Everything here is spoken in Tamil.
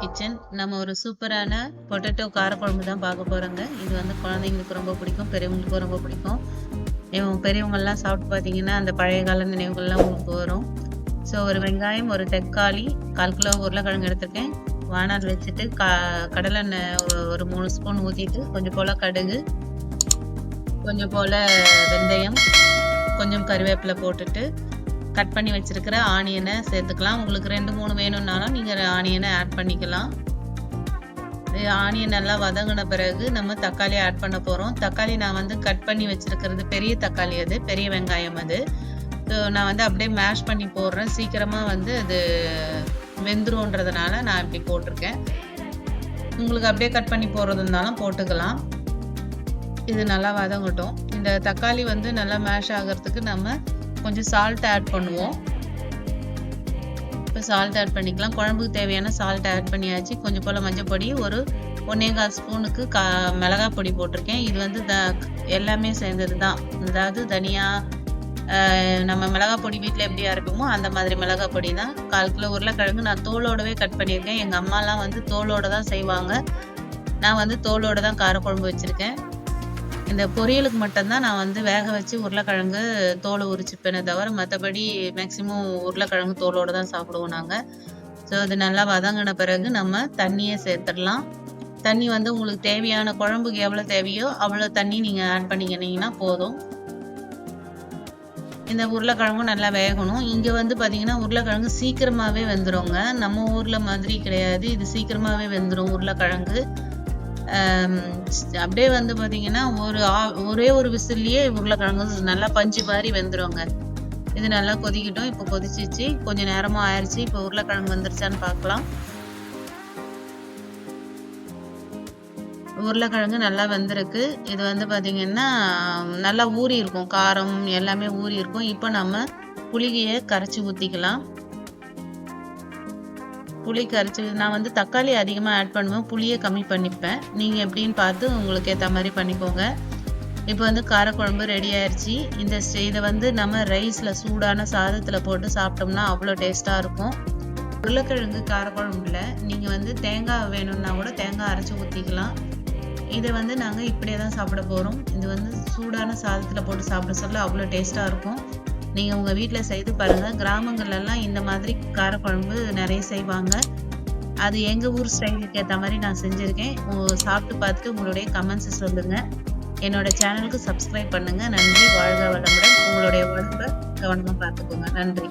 கிச்சன். நம்ம ஒரு சூப்பரான பொட்டேட்டோ காரக்குழம்பு தான் பார்க்க போகிறோங்க இது வந்து குழந்தைங்களுக்கு ரொம்ப பிடிக்கும் பெரியவங்களுக்கும் ரொம்ப பிடிக்கும். இவங்க பெரியவங்கள்லாம் சாப்பிட்டு பார்த்தீங்கன்னா அந்த பழைய கால நினைவுகள்லாம் உங்களுக்கு வரும். ஸோ ஒரு வெங்காயம் ஒரு தக்காளி கால் கிலோ உருளைக்கிழங்கு எடுத்திருக்கேன். வானல் வச்சுட்டு கா கடலெண்ணெய் ஒரு மூணு ஸ்பூன் ஊற்றிட்டு கொஞ்சம் போல் கடுகு கொஞ்சம் போல் வெந்தயம் கொஞ்சம் கருவேப்பிலை போட்டுட்டு கட் பண்ணி வச்சிருக்கிற ஆனியனை சேர்த்துக்கலாம். உங்களுக்கு ரெண்டு மூணு வேணும்னாலும் நீங்கள் ஆனியனை ஆட் பண்ணிக்கலாம். ஆனியன் நல்லா வதங்கின பிறகு நம்ம தக்காளி ஆட் பண்ண போகிறோம் தக்காளி நான் வந்து கட் பண்ணி வச்சிருக்கிறது பெரிய தக்காளி அது பெரிய வெங்காயம் அது. ஸோ நான் வந்து அப்படியே மேஷ் பண்ணி போடுறேன். சீக்கிரமாக வந்து அது வெந்துருன்றதுனால நான் இப்படி போட்டிருக்கேன். உங்களுக்கு அப்படியே கட் பண்ணி போடுறது இருந்தாலும் போட்டுக்கலாம். இது நல்லா வதங்கட்டும். இந்த தக்காளி வந்து நல்லா மேஷ் ஆகிறதுக்கு நம்ம கொஞ்சம் சால்ட் ஆட் பண்ணுவோம். இப்போ சால்ட் ஆட் பண்ணிக்கலாம். குழம்புக்கு தேவையான சால்ட் ஆட் பண்ணியாச்சு. கொஞ்சம் போல் மஞ்சள் பொடி ஒரு ஒன்றே கால் ஸ்பூனுக்கு கா மிளகா பொடி போட்டிருக்கேன். இது வந்து த எல்லாமே சேர்ந்தது தான் அதாவது தனியா நம்ம மிளகா பொடி வீட்டில் எப்படி அரைப்போமோ அந்த மாதிரி மிளகா பொடி தான். கால் கிலோ உருளைக்கிழங்கு நான் தோலோடவே கட் பண்ணியிருக்கேன். எங்கள் அம்மாலாம் வந்து தோலோட தான் செய்வாங்க. நான் வந்து தோலோட தான் காரக்குழம்பு வச்சுருக்கேன். இந்த பொரியலுக்கு மட்டும்தான் நான் வந்து வேக வச்சு உருளைக்கிழங்கு தோலை உரிச்சுப்பேனே தவிர மற்றபடி மேக்ஸிமம் உருளைக்கிழங்கு தோலோடு தான் சாப்பிடுவோம் நாங்கள் ஸோ இது நல்லா வதங்கின பிறகு நம்ம தண்ணியை சேர்த்துடலாம். தண்ணி வந்து உங்களுக்கு தேவையான குழம்புக்கு எவ்வளோ தேவையோ அவ்வளோ தண்ணி நீங்கள் ஆட் பண்ணிக்கினீங்கன்னா போதும். இந்த உருளைக்கிழங்கும் நல்லா வேகணும். இங்கே வந்து பார்த்தீங்கன்னா உருளைக்கிழங்கு சீக்கிரமாகவே வெந்துடுங்க நம்ம ஊரில் மாதிரி கிடையாது. இது சீக்கிரமாகவே வெந்துடும் உருளைக்கிழங்கு. அப்படியே வந்து பார்த்தீங்கன்னா ஒரு ஆ- ஒரே ஒரு விசில்லையே உருளைக்கிழங்கு நல்லா பஞ்சு மாதிரி வெந்துருவாங்க இது நல்லா கொதிக்கட்டும். இப்போ கொதிச்சிச்சு. கொஞ்சம் நேரமாக ஆயிடுச்சு இப்போ உருளைக்கிழங்கு வந்துருச்சான்னு பார்க்கலாம் உருளைக்கிழங்கு நல்லா வெந்திருக்கு. இது வந்து பார்த்தீங்கன்னா நல்லா ஊறி இருக்கும். காரம் எல்லாமே ஊறி இருக்கும். இப்போ நம்ம புளிகையை கரைச்சி ஊற்றிக்கலாம் புளி கரைச்சி நான் வந்து தக்காளி அதிகமாக ஆட் பண்ணுவேன். புளியை கம்மி பண்ணிப்பேன். நீங்கள் எப்படின்னு பார்த்து உங்களுக்கு ஏற்ற மாதிரி பண்ணிக்கோங்க. இப்போ வந்து காரக்குழம்பு ரெடி ஆயிடுச்சு இந்த ஸ்டே- இதை வந்து நம்ம ரைஸில் சூடான சாதத்தில் போட்டு சாப்பிட்டோம்னா அவ்வளோ டேஸ்ட்டாக இருக்கும். உருளைக்கிழங்கு காரக்குழம்புல நீங்கள் வந்து தேங்காய் வேணும்னா கூட தேங்காய் அரைச்சி ஊற்றிக்கலாம் இதை வந்து நாங்கள் இப்படியே தான் சாப்பிட போகிறோம் இது வந்து சூடான சாதத்தில் போட்டு சாப்பிட சொல்ல அவ்வளோ டேஸ்ட்டாக இருக்கும். நீங்கள் உங்கள் வீட்டில் செய்து பாருங்கள் கிராமங்கள்லாம் இந்த மாதிரி காரக்குழம்பு நிறைய செய்வாங்க. அது எங்கள் ஊர் ஸ்டைலுக்கு ஏற்ற மாதிரி நான் செஞ்சுருக்கேன். உ- சாப்பிட்டு பார்த்துட்டு உங்களுடைய கமெண்ட்ஸை சொல்லுங்கள் என்னோட சேனலுக்கு சப்ஸ்கிரைப் பண்ணுங்கள் நன்றி. வாழ்க வளமுடன். உங்களுடைய உடம்பை கவனமாக பார்த்துக்கோங்க. நன்றி.